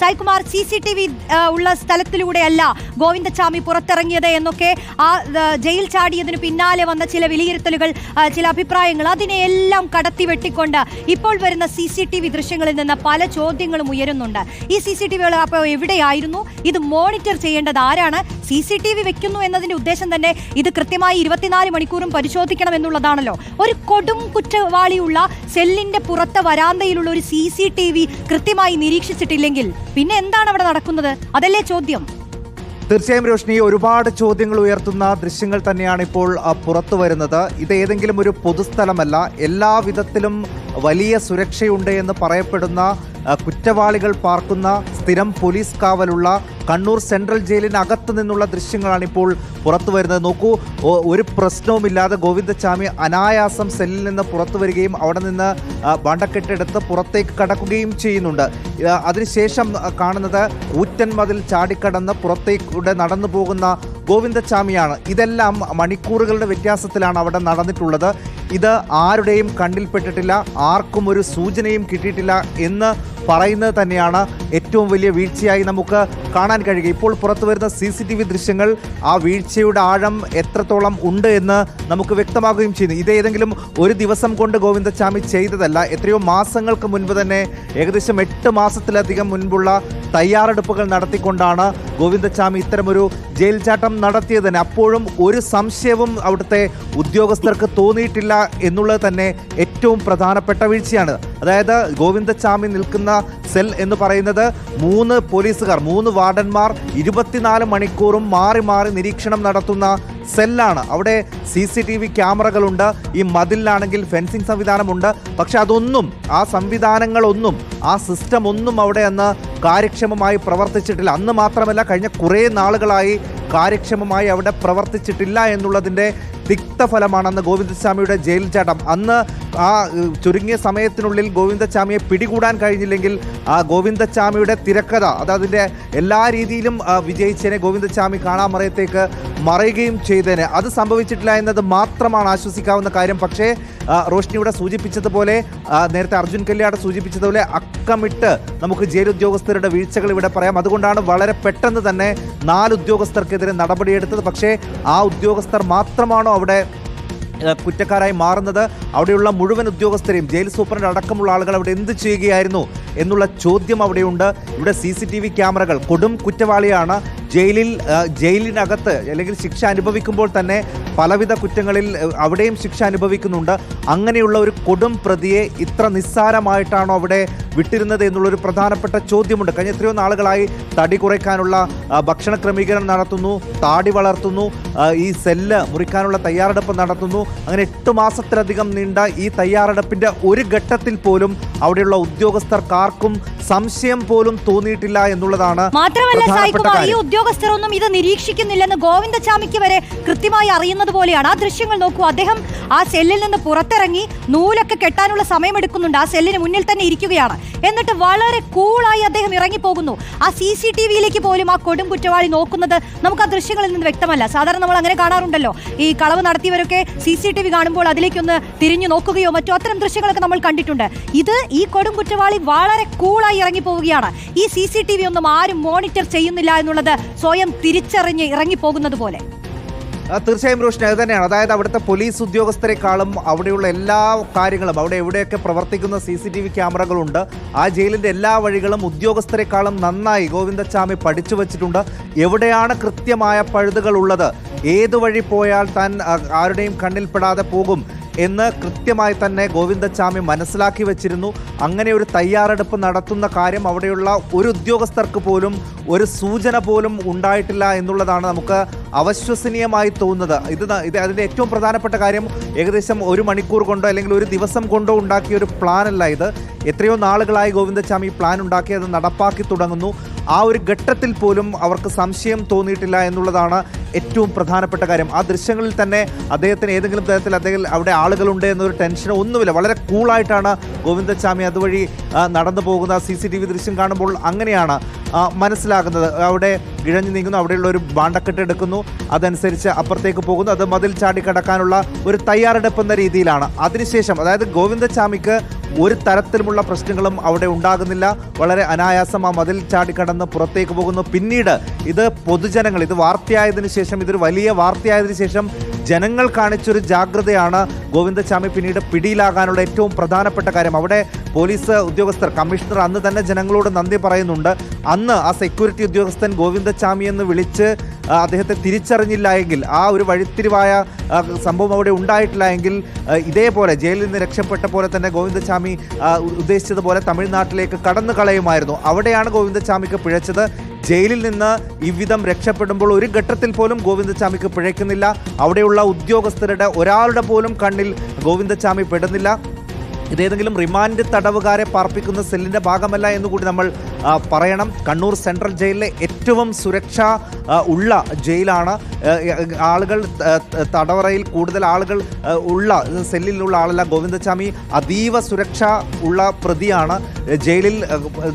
Saikumar C C T V ഉള്ള സ്ഥലത്തിലൂടെയല്ല ഗോവിന്ദച്ചാമി പുറത്തിറങ്ങിയത് എന്നൊക്കെ ആ ജയിൽ ചാടിയതിന് പിന്നാലെ വന്ന ചില വിലയിരുത്തലുകൾ ചില അഭിപ്രായങ്ങൾ അതിനെയെല്ലാം കടത്തി വെട്ടിക്കൊണ്ട് ഇപ്പോൾ വരുന്ന സി സി ടി വി ദൃശ്യങ്ങളിൽ നിന്ന് പല ചോദ്യങ്ങളും ഉയരുന്നുണ്ട്. ഈ സി സി ടി വികൾ അപ്പോൾ എവിടെയായിരുന്നു? ഇത് മോണിറ്റർ ചെയ്യേണ്ടത് ആരാണ്? സി സി ടി വി വെക്കുന്നു എന്നതിന്റെ ഉദ്ദേശം തന്നെ ഇത് കൃത്യമായി ഇരുപത്തിനാല് മണിക്കൂറും പരിശോധിക്കണം എന്നുള്ളതാണല്ലോ. ഒരു കൊടും കുറ്റവാളിയുള്ള സെല്ലിന്റെ പുറത്തെ വരാന്തയിലുള്ള ഒരു സി സി ടി വി കൃത്യമായി നിരീക്ഷിച്ചിട്ടില്ലെങ്കിൽ പിന്നെ എന്താണ് അവിടെ നടക്കുന്നത്? അതല്ലേ ചോദ്യം. തീർച്ചയായും രോഷ്നി ഒരുപാട് ചോദ്യങ്ങൾ ഉയർത്തുന്ന ദൃശ്യങ്ങൾ തന്നെയാണ് ഇപ്പോൾ പുറത്തു വരുന്നത്. ഇത് ഏതെങ്കിലും ഒരു പൊതുസ്ഥലമല്ല എല്ലാ വിധത്തിലും വലിയ സുരക്ഷയുണ്ട് എന്ന് പറയപ്പെടുന്ന കുറ്റവാളികൾ പാർക്കുന്ന സ്ഥിരം പോലീസ് കാവലുള്ള കണ്ണൂർ സെൻട്രൽ ജയിലിനകത്ത് നിന്നുള്ള ദൃശ്യങ്ങളാണ് ഇപ്പോൾ പുറത്തു വരുന്നത് നോക്കൂ ഒരു പ്രശ്നവുമില്ലാതെ ഗോവിന്ദച്ചാമി അനായാസം സെല്ലിൽ നിന്ന് പുറത്തു വരികയും അവിടെ നിന്ന് വണ്ടക്കെട്ടെടുത്ത് പുറത്തേക്ക് കടക്കുകയും ചെയ്യുന്നുണ്ട്. അതിനുശേഷം കാണുന്നത് ഊറ്റൻ മതിൽ ചാടിക്കടന്ന് പുറത്തേക്കൂടെ നടന്നു പോകുന്ന ഗോവിന്ദച്ചാമിയാണ്. ഇതെല്ലാം മണിക്കൂറുകളുടെ വ്യത്യാസത്തിലാണ് അവിടെ നടന്നിട്ടുള്ളത്. ഇത് ആരുടെയും കണ്ണിൽപ്പെട്ടിട്ടില്ല ആർക്കും ഒരു സൂചനയും കിട്ടിയിട്ടില്ല എന്ന് പറയുന്നത് തന്നെയാണ് ഏറ്റവും വലിയ വീഴ്ചയായി നമുക്ക് കാണാൻ കഴിയുക. ഇപ്പോൾ പുറത്തു വരുന്ന സി സി ടി വി ദൃശ്യങ്ങൾ ആ വീഴ്ചയുടെ ആഴം എത്രത്തോളം ഉണ്ട് എന്ന് നമുക്ക് വ്യക്തമാകുകയും ചെയ്യുന്നു. ഇത് ഏതെങ്കിലും ഒരു ദിവസം കൊണ്ട് ഗോവിന്ദച്ചാമി ചെയ്തതല്ല. എത്രയോ മാസങ്ങൾക്ക് മുൻപ് തന്നെ ഏകദേശം എട്ട് മാസത്തിലധികം മുൻപുള്ള തയ്യാറെടുപ്പുകൾ നടത്തിക്കൊണ്ടാണ് ഗോവിന്ദച്ചാമി ഇത്തരമൊരു ജയിൽ ചാട്ടം നടത്തിയത് തന്നെ അപ്പോഴും ഒരു സംശയവും അവിടുത്തെ ഉദ്യോഗസ്ഥർക്ക് തോന്നിയിട്ടില്ല എന്നുള്ളത് തന്നെ ഏറ്റവും പ്രധാനപ്പെട്ട വീഴ്ചയാണ്. അതായത് ഗോവിന്ദച്ചാമി നിൽക്കുന്ന സെൽ എന്ന് പറയുന്നത് മൂന്ന് പോലീസുകാർ മൂന്ന് വാർഡന്മാർ ഇരുപത്തിനാല് മണിക്കൂറും മാറി മാറി നിരീക്ഷണം നടത്തുന്ന സെല്ലാണ്. അവിടെ സി സി ടി വി ക്യാമറകളുണ്ട് ഈ മതിലിലാണെങ്കിൽ ഫെൻസിങ് സംവിധാനമുണ്ട്. പക്ഷെ അതൊന്നും ആ സംവിധാനങ്ങളൊന്നും ആ സിസ്റ്റം ഒന്നും അവിടെ അന്ന് കാര്യക്ഷമമായി പ്രവർത്തിച്ചിട്ടില്ല. അന്ന് മാത്രമല്ല കഴിഞ്ഞ കുറേ നാളുകളായി കാര്യക്ഷമമായി അവിടെ പ്രവർത്തിച്ചിട്ടില്ല എന്നുള്ളതിന്റെ തിക്തഫലമാണ് അന്ന് ഗോവിന്ദസ്വാമിയുടെ ജയിൽ ചാട്ടം അന്ന് ആ ചുരുങ്ങിയ സമയത്തിനുള്ളിൽ ഗോവിന്ദച്ചാമിയെ പിടികൂടാൻ കഴിഞ്ഞില്ലെങ്കിൽ ആ ഗോവിന്ദച്ചാമിയുടെ തിരക്കഥ അത് അതിന്റെ എല്ലാ രീതിയിലും വിജയിച്ചതിനെ ഗോവിന്ദച്ചാമി കാണാമറയത്തേക്ക് മറയുകയും ചെയ്തേനെ. അത് സംഭവിച്ചിട്ടില്ല എന്നത് മാത്രമാണ് ആശ്വസിക്കാവുന്ന കാര്യം. പക്ഷേ റോഷ്നി ഇവിടെ സൂചിപ്പിച്ചതുപോലെ നേരത്തെ അർജുൻ കല്യാട് സൂചിപ്പിച്ചതുപോലെ അക്കമിട്ട് നമുക്ക് ജയിൽ ഉദ്യോഗസ്ഥരുടെ വീഴ്ചകൾ ഇവിടെ പറയാം. അതുകൊണ്ടാണ് വളരെ പെട്ടെന്ന് തന്നെ നാല് ഉദ്യോഗസ്ഥർക്കെതിരെ നടപടിയെടുത്തത്. പക്ഷേ ആ ഉദ്യോഗസ്ഥർ മാത്രമാണോ അവിടെ കുറ്റക്കാരായി മാറുന്നത് അവിടെയുള്ള മുഴുവൻ ഉദ്യോഗസ്ഥരെയും ജയിൽ സൂപ്രണ്ട് അടക്കമുള്ള ആളുകൾ അവിടെ എന്ത് ചെയ്യുകയായിരുന്നു എന്നുള്ള ചോദ്യം അവിടെയുണ്ട്. ഇവിടെ സി ക്യാമറകൾ കൊടും കുറ്റവാളിയാണ് ജയിലിൽ ജയിലിനകത്ത് അല്ലെങ്കിൽ ശിക്ഷ അനുഭവിക്കുമ്പോൾ തന്നെ പലവിധ കുറ്റങ്ങളിൽ അവിടെയും ശിക്ഷ അനുഭവിക്കുന്നുണ്ട്. അങ്ങനെയുള്ള ഒരു കൊടും പ്രതിയെ ഇത്ര നിസ്സാരമായിട്ടാണോ അവിടെ വിട്ടിരുന്നത് എന്നുള്ളൊരു പ്രധാനപ്പെട്ട ചോദ്യമുണ്ട്. കഴിഞ്ഞ എത്രയോ നാളുകളായി തടി കുറയ്ക്കാനുള്ള ഭക്ഷണ ക്രമീകരണം നടത്തുന്നു താടി വളർത്തുന്നു ഈ സെല്ല് മുറിക്കാനുള്ള തയ്യാറെടുപ്പ് നടത്തുന്നു. അങ്ങനെ എട്ട് മാസത്തിലധികം നീണ്ട ഈ തയ്യാറെടുപ്പിന്റെ ഒരു ഘട്ടത്തിൽ പോലും അവിടെയുള്ള ഉദ്യോഗസ്ഥർക്കാർക്കും സംശയം പോലും തോന്നിയിട്ടില്ല എന്നുള്ളതാണ് മാത്രമല്ല സായികുമാർ ഈ ഉദ്യോഗസ്ഥരൊന്നും ഇത് നിരീക്ഷിക്കുന്നില്ലെന്ന് ഗോവിന്ദചാമിക്ക് വരെ കൃത്യമായി അറിയുന്നത് പോലെയാണ് ആ ദൃശ്യങ്ങൾ നോക്കൂ. അദ്ദേഹം ആ സെല്ലിൽ നിന്ന് പുറത്തിറങ്ങി നൂലൊക്കെ കെട്ടാനുള്ള സമയമെടുക്കുന്നുണ്ട്. ആ സെല്ലിന് മുന്നിൽ തന്നെ ഇരിക്കുകയാണ്. എന്നിട്ട് വളരെ കൂളായി അദ്ദേഹം ഇറങ്ങിപ്പോകുന്നു. ആ സി സി ടി വിയിലേക്ക് പോലും ആ കൊടും കുറ്റവാളി നോക്കുന്നത് നമുക്ക് ആ ദൃശ്യങ്ങളിൽ നിന്ന് വ്യക്തമല്ല. സാധാരണ നമ്മൾ അങ്ങനെ കാണാറുണ്ടല്ലോ. ഈ കളവ് നടത്തിയവരൊക്കെ സി സി ടി വി കാണുമ്പോൾ അതിലേക്കൊന്ന് തിരിഞ്ഞു നോക്കുകയോ മറ്റോ അത്തരം ദൃശ്യങ്ങളൊക്കെ നമ്മൾ കണ്ടിട്ടുണ്ട്. ഇത് ഈ കൊടും കുറ്റവാളി വളരെ കൂളായി ഇറങ്ങി പോവുകയാണ് ഈ സി സി ടി വി ഒന്നും ആരും മോണിറ്റർ ചെയ്യുന്നില്ല എന്നുള്ളത് സ്വയം തിരിച്ചറിഞ്ഞ് ഇറങ്ങിപ്പോകുന്നത് പോലെ. തീർച്ചയായും റോഷൻ അത് തന്നെയാണ്. അതായത് അവിടുത്തെ പോലീസ് ഉദ്യോഗസ്ഥരെക്കാളും അവിടെയുള്ള എല്ലാ കാര്യങ്ങളും അവിടെ എവിടെയൊക്കെ പ്രവർത്തിക്കുന്ന സി സി ടി വി ക്യാമറകളുണ്ട് ആ ജയിലിന്റെ എല്ലാ വഴികളും ഉദ്യോഗസ്ഥരെക്കാളും നന്നായി ഗോവിന്ദച്ചാമി പഠിച്ചു വച്ചിട്ടുണ്ട്. എവിടെയാണ് കൃത്യമായ പഴുതുകൾ ഉള്ളത് ഏത് വഴി പോയാൽ താൻ ആരുടെയും കണ്ണിൽപ്പെടാതെ പോകും എന്ന് കൃത്യമായി തന്നെ ഗോവിന്ദച്ചാമി മനസ്സിലാക്കി വെച്ചിരുന്നു. അങ്ങനെ ഒരു തയ്യാറെടുപ്പ് നടത്തുന്ന കാര്യം അവിടെയുള്ള ഒരു ഉദ്യോഗസ്ഥർക്ക് പോലും ഒരു സൂചന പോലും ഉണ്ടായിട്ടില്ല എന്നുള്ളതാണ് നമുക്ക് അവശ്വസനീയമായി തോന്നുന്നത്. ഇത് ഇത് അതിന്റെ ഏറ്റവും പ്രധാനപ്പെട്ട കാര്യം ഏകദേശം ഒരു മണിക്കൂർ കൊണ്ടോ അല്ലെങ്കിൽ ഒരു ദിവസം കൊണ്ടോ ഉണ്ടാക്കിയ ഒരു പ്ലാനല്ല ഇത്. എത്രയോ നാളുകളായി ഗോവിന്ദച്ചാമി പ്ലാൻ ഉണ്ടാക്കി അത് നടപ്പാക്കി തുടങ്ങുന്നു. ആ ഒരു ഘട്ടത്തിൽ പോലും അവർക്ക് സംശയം തോന്നിയിട്ടില്ല എന്നുള്ളതാണ് ഏറ്റവും പ്രധാനപ്പെട്ട കാര്യം. ആ ദൃശ്യങ്ങളിൽ തന്നെ അദ്ദേഹത്തിന് ഏതെങ്കിലും തരത്തിൽ അദ്ദേഹം അവിടെ ആളുകളുണ്ട് എന്നൊരു ടെൻഷനോ ഒന്നുമില്ല. വളരെ കൂളായിട്ടാണ് ഗോവിന്ദച്ചാമി അതുവഴി നടന്നു പോകുന്ന സി സി ടി വി ദൃശ്യം കാണുമ്പോൾ അങ്ങനെയാണ്. മനസ്സിലാകുന്നത്. അവിടെ ഇഴഞ്ഞു നീങ്ങുന്നു അവിടെയുള്ള ഒരു ബാണ്ടക്കെട്ട് എടുക്കുന്നു അതനുസരിച്ച് അപ്പുറത്തേക്ക് പോകുന്നു. അത് മതിൽ ചാടിക്കടക്കാനുള്ള ഒരു തയ്യാറെടുപ്പ് എന്ന രീതിയിലാണ്. അതിനുശേഷം അതായത് ഗോവിന്ദചാമിക്ക് ഒരു തരത്തിലുമുള്ള പ്രശ്നങ്ങളും അവിടെ ഉണ്ടാകുന്നില്ല. വളരെ അനായാസം ആ മതിൽ ചാടിക്കടന്ന് പുറത്തേക്ക് പോകുന്നു. പിന്നീട് ഇത് പൊതുജനങ്ങൾ ഇത് വാർത്തയായതിനു ശേഷം ഇതൊരു വലിയ വാർത്തയായതിനു ശേഷം ജനങ്ങൾ കാണിച്ചൊരു ജാഗ്രതയാണ് ഗോവിന്ദസ്വാമി പിന്നീട് പിടിയിലാകാനുള്ള ഏറ്റവും പ്രധാനപ്പെട്ട കാര്യം. അവിടെ പോലീസ് ഉദ്യോഗസ്ഥർ കമ്മീഷണർ അന്ന് തന്നെ ജനങ്ങളോട് നന്ദി പറയുന്നുണ്ട്. അന്ന് ആ സെക്യൂരിറ്റി ഉദ്യോഗസ്ഥൻ ഗോവിന്ദസ്വാമി എന്ന് വിളിച്ച് അദ്ദേഹത്തെ തിരിച്ചറിഞ്ഞില്ല എങ്കിൽ ആ ഒരു വഴിത്തിരിവായ സംഭവം അവിടെ ഉണ്ടായിട്ടില്ല എങ്കിൽ ഇതേപോലെ ജയിലിൽ നിന്ന് രക്ഷപ്പെട്ട പോലെ തന്നെ ഗോവിന്ദസ്വാമി ഉദ്ദേശിച്ചതുപോലെ തമിഴ്നാട്ടിലേക്ക് കടന്നു കളയുമായിരുന്നു അവിടെയാണ് ഗോവിന്ദസ്വാമിക്ക് പിഴച്ചത്. ജയിലിൽ നിന്ന് ഇவ்விധം രക്ഷപ്പെടുമ്പോൾ ഒരു ഘട്ടത്തിൽ പോലും ഗോവിന്ദചാമിക്ക് പിഴയ്ക്കുന്നില്ല. അവിടെയുള്ള ഉദ്യോഗസ്ഥരുടെ ഒരാളുടെ പോലും കണ്ണിൽ ഗോവിന്ദചാമി പെടുന്നില്ല. ഇതേതെങ്കിലും റിമാൻഡ് തടവുകാരെ പാർപ്പിക്കുന്ന സെല്ലിന്റെ ഭാഗമല്ല എന്ന് കൂടി നമ്മൾ പറയണം. കണ്ണൂർ സെൻട്രൽ ജയിലിലെ ഏറ്റവും സുരക്ഷ ഉള്ള ജയിലാണ്. ആളുകൾ തടവറയിൽ കൂടുതൽ ആളുകൾ ഉള്ള സെല്ലിലുള്ള ആളല്ല ഗോവിന്ദസ്വാമി. അതീവ സുരക്ഷ ഉള്ള പ്രതിയാണ്. ജയിലിൽ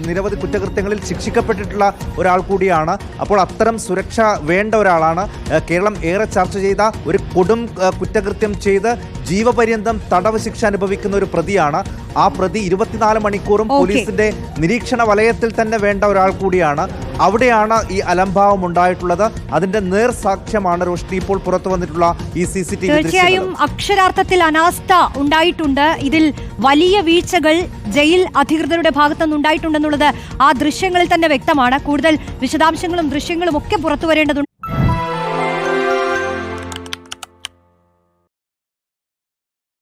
നിരവധി കുറ്റകൃത്യങ്ങളിൽ ശിക്ഷിക്കപ്പെട്ടിട്ടുള്ള ഒരാൾ കൂടിയാണ്. അപ്പോൾ അത്തരം സുരക്ഷ വേണ്ട ഒരാളാണ്. കേരളം ഏറെ ചർച്ച ചെയ്ത ഒരു കൊടും കുറ്റകൃത്യം ചെയ്ത് ജീവപര്യന്തം തടവ് ശിക്ഷ അനുഭവിക്കുന്ന ഒരു പ്രതിയാണ്. ആ പ്രതി ഇരുപത്തിനാല് മണിക്കൂറും പോലീസിന്റെ നിരീക്ഷണ വലയത്തിൽ തന്നെ വേണ്ട ഒരാൾ കൂടിയാണ്. അവിടെയാണ് ഈ അലംഭാവം ഉണ്ടായിട്ടുള്ളത്. അതിന്റെ നേർ സാക്ഷ്യമാണ് റോഷ്നി ഇപ്പോൾ പുറത്തു വന്നിട്ടുള്ള ഈ സി സി ടി വി തീർച്ചയായും അക്ഷരാർത്ഥത്തിൽ അനാസ്ഥ ഉണ്ടായിട്ടുണ്ട്. ഇതിൽ വലിയ വീഴ്ചകൾ ജയിൽ അധികൃതരുടെ ഭാഗത്തു നിന്നുണ്ടായിട്ടുണ്ടെന്നുള്ളത് ആ ദൃശ്യങ്ങളിൽ തന്നെ വ്യക്തമാണ്. കൂടുതൽ വിശദാംശങ്ങളും ദൃശ്യങ്ങളും ഒക്കെ പുറത്തു വരേണ്ടതുണ്ട്.